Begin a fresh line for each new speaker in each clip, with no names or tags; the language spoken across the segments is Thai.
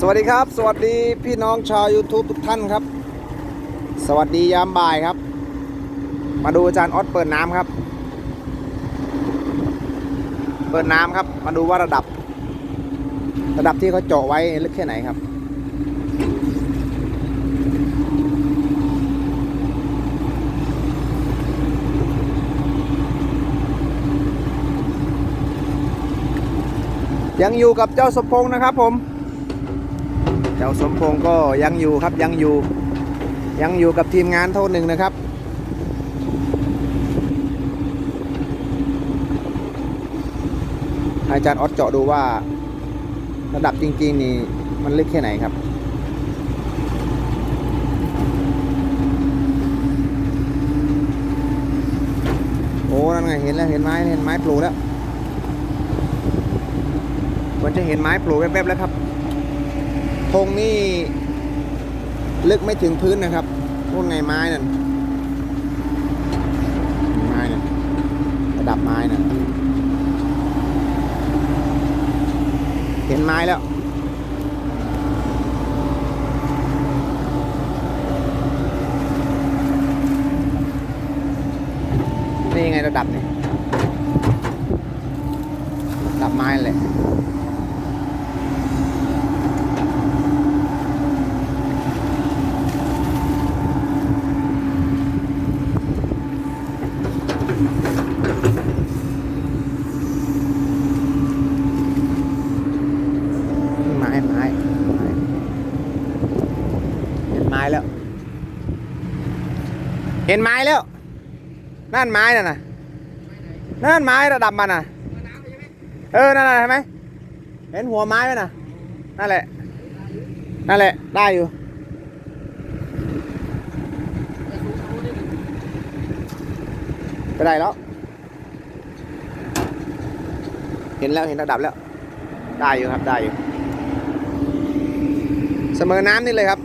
สวัสดีครับ สวัสดีพี่น้องชาว YouTube ทุกท่านครับ สวัสดียามบ่ายครับ มาดูอาจารย์ออสเปิดน้ำครับ เปิดน้ำครับ มาดูว่าระดับ ระดับที่เขาเจาะไว้ลึกแค่ไหนครับยังอยู่กับเจ้าสมพงษ์นะครับผม เจ้าสมพงษ์ก็ยังอยู่ครับยังอยู่ ยังอยู่กับทีมงานโทษหนึ่งนะครับ อาจารย์ออสเจาะดูว่าระดับจริงๆนี่มันลึกแค่ไหนครับโอ้นั่นไงเห็นแล้วเห็นไม้เห็นไม้ปลูกแล้วมันจะเห็นไม้ปลูกแวบๆแล้วครับ งนี่ลึกไม่ถึงพื้นนะครับ พวกไงไม้นั่น ไม้นั่นระดับไม้นั่น เห็นไม้แล้ว นี่ไงระดับนี่ระดับไม้เลย ไม้ไม้ไม้เห็นไม้แล้ว เห็นไม้แล้วนั่นไม้น่ะนะนั่นไม้ระดับมันน่ะ เออนั่นน่ะเห็นไหมเห็นหัวไม้ไหมน่ะนั่นแหละนั่นแหละได้อยู่ไปได้แล้ว เห็นแล้วเห็นระดับแล้ว ได้อยู่ครับได้อยู่ เสมอน้ำนี่เลยครับ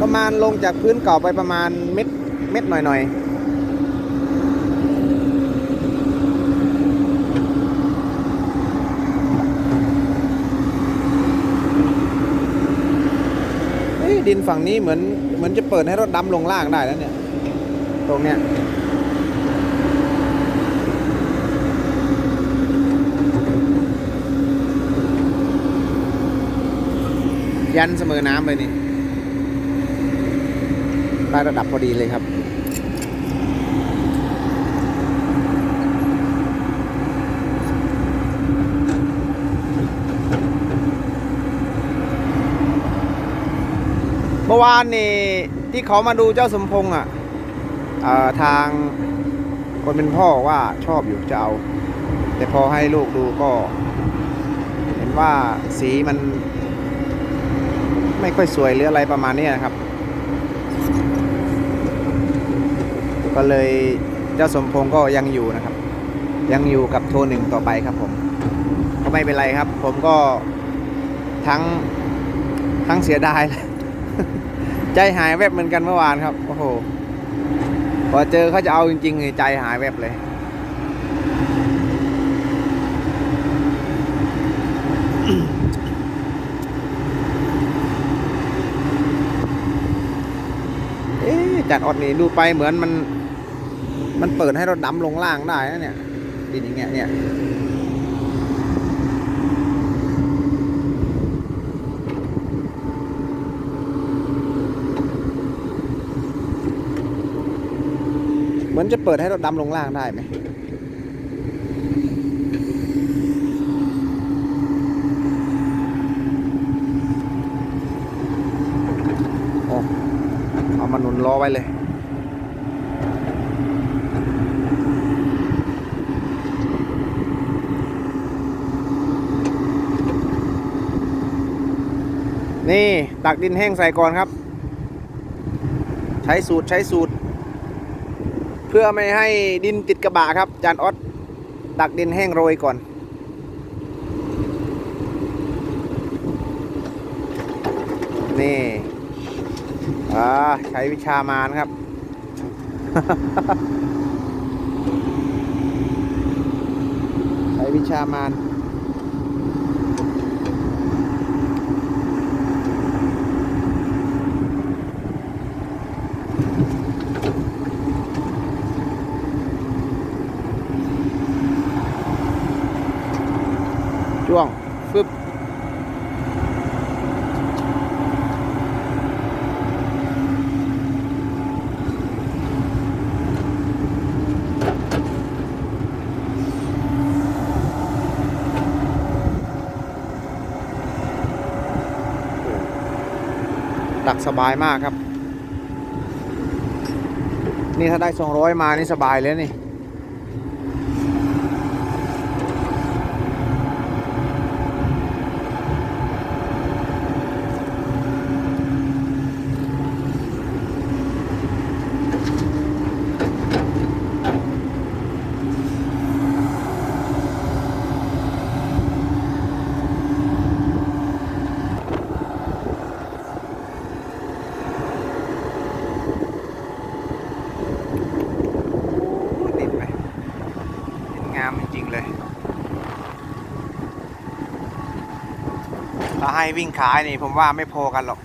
ประมาณลงจากพื้นเก่าไปประมาณเม็ดเม็ดหน่อยๆเฮ้ยดินฝั่งนี้เหมือนเหมือนจะเปิดให้รถดำลงล่างได้แล้วเนี่ย ตรงเนี้ยยันเสมอน้ำเลยนี่ ได้ระดับพอดีเลยครับ เมื่อวานนี่ที่เขามาดูเจ้าสมพงษ์อะเอ่อทางคนเป็นพ่อว่าชอบอยู่จะเอา แต่พอให้ลูกดูก็ เห็นว่าสีมันไม่ค่อยสวยหรืออะไรประมาณนี้นะครับ ก็เลยเจ้าสมพงษ์ก็ยังอยู่นะครับ ยังอยู่กับโทรหนึ่งต่อไปครับผมก็ไม่เป็นไรครับ ผมก็ทั้งทั้งเสียดายใจหายแวบเหมือนกันเมื่อวานครับโอ้โหพอเจอเขาจะเอาจริงๆใจหายแวบเลยจัดออดนี่ดูไปเหมือนมัน มันเปิดให้รถดำลงล่างได้นะเนี่ย ดินอย่างเงี้ยเนี่ยเหมือนจะเปิดให้รถดำลงล่างได้ไหมโอ้เอามาหนุนล้อไว้เลย นี่ตักดินแห้งใส่ก่อนครับ ใช้สูตรใช้สูตร เพื่อไม่ให้ดินติดกระบะครับ จานออสตักดินแห้งโรยก่อน นี่อ่าใช้วิชามารครับใช้วิชามาน จ้วงฟึบตักสบายมากครับ นี่ถ้าได้ 200 มานี่สบายเลยนี่ ดินไหมดินงามจริงๆเลย ถ้าให้วิ่งขายนี่ ผมว่าไม่พอกันหรอก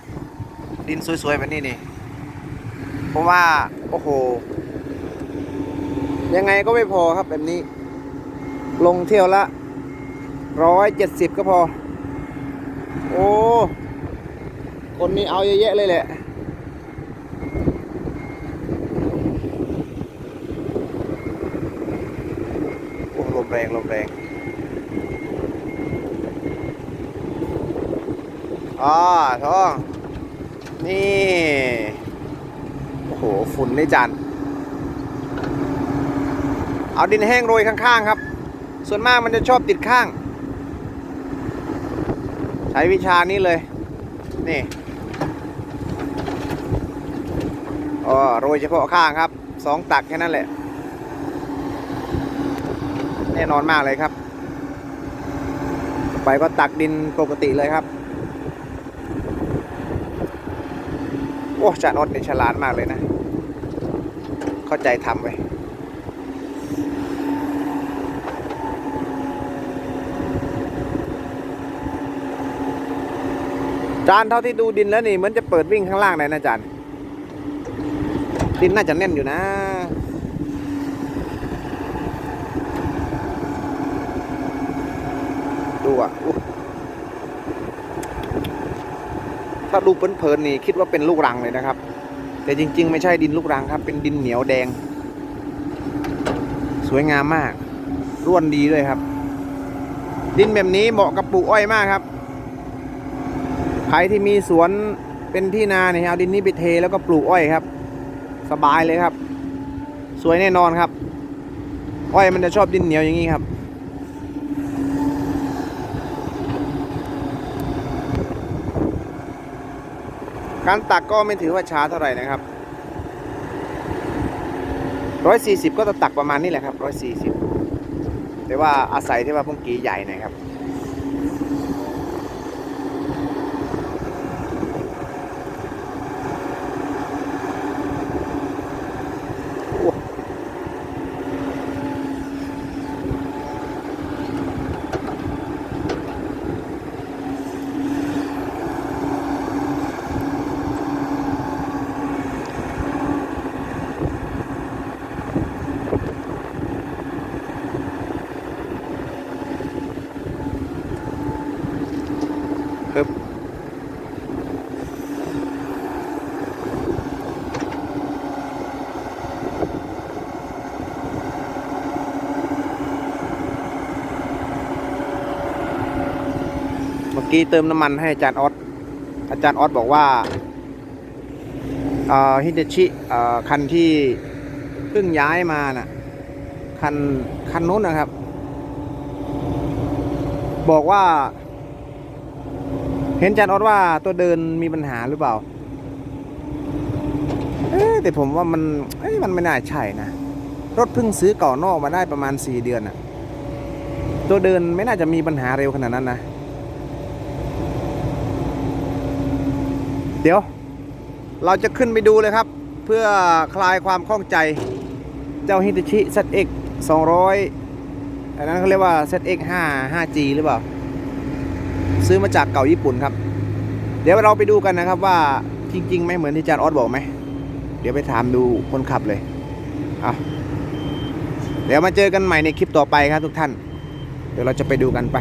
ดินสวยๆแบบนี้นี่ผมว่า โอ้โห ยังไงก็ไม่พอครับแบบนี้ ลงเที่ยวละร้อยเจ็ดสิบก็พอ โอ้คนนี้เอาเยอะแยะเลยแหละโอ้ลมแรงลมแรง อ๋อท้อง นี่ โอ้โห ฝุ่นในจานเอาดินแห้งโรยข้างๆครับ ส่วนมากมันจะชอบติดข้าง ใช้วิชานี้เลย นี่อ๋อโรยเฉพาะข้างครับ สองตักแค่นั้นแหละ แน่นอนมากเลยครับ ไปก็ตักดินปกติเลยครับ อ้จานอดนี่ฉลาดมากเลยนะ เข้าใจทำไปจานเท่าที่ดูดินแล้วนี่เหมือนจะเปิดวิ่งข้างล่างเลยนะจานดินน่าจะแน่นอยู่นะดูอะอุ๊ย ถ้าดูเพลินๆนี่คิดว่าเป็นลูกรังเลยนะครับ แต่จริง ๆ ไม่ใช่ดินลูกรังครับ เป็นดินเหนียวแดง สวยงามมาก ร่วนดีด้วยครับ ดินแบบนี้เหมาะกับปลูกอ้อยมากครับใครที่มีสวนเป็นที่นาเนี่ยเอาดินนี้ไปเทแล้วก็ปลูกอ้อยครับ สบายเลยครับ สวยแน่นอนครับ อ้อยมันจะชอบดินเหนียวอย่างนี้ครับ การตักก็ไม่ถือว่าช้าเท่าไหร่นะครับร้อยสี่สิบก็จะตักประมาณนี้แหละครับร้อยสี่สิบแต่ว่าอาศัยที่ว่าพุ่งกีใหญ่นะครับ ครับเมื่อกี้เติมน้ำมันให้อาจารย์ออสอาจารย์ออสบอกว่าฮิเดชิคันที่เพิ่งย้ายมาน่ะ คัน คันนู้นนะครับ บอกว่า เห็นอาจารย์ออสว่าตัวเดินมีปัญหาหรือเปล่า เอ๊แต่ผมว่ามันเอ้มันไม่น่าใช่นะ รถเพิ่งซื้อเก่านอกมาได้ประมาณ4เดือนน่ะตัวเดินไม่น่าจะมีปัญหาเร็วขนาดนั้นนะ เดี๋ยว เราจะขึ้นไปดูเลยครับ เพื่อคลายความข้องใจ เจ้าฮิตาชิ ZX อันนั้นเขาเรียกว่า ZX 5 5G หรือเปล่า ซื้อมาจากเก่าญี่ปุ่นครับ เดี๋ยวเราไปดูกันนะครับว่าจริงๆไหมเหมือนที่อาจารย์ออสบอกไหม เดี๋ยวไปถามดูคนขับเลยเอาเดี๋ยวมาเจอกันใหม่ในคลิปต่อไปครับทุกท่าน เดี๋ยวเราจะไปดูกันไป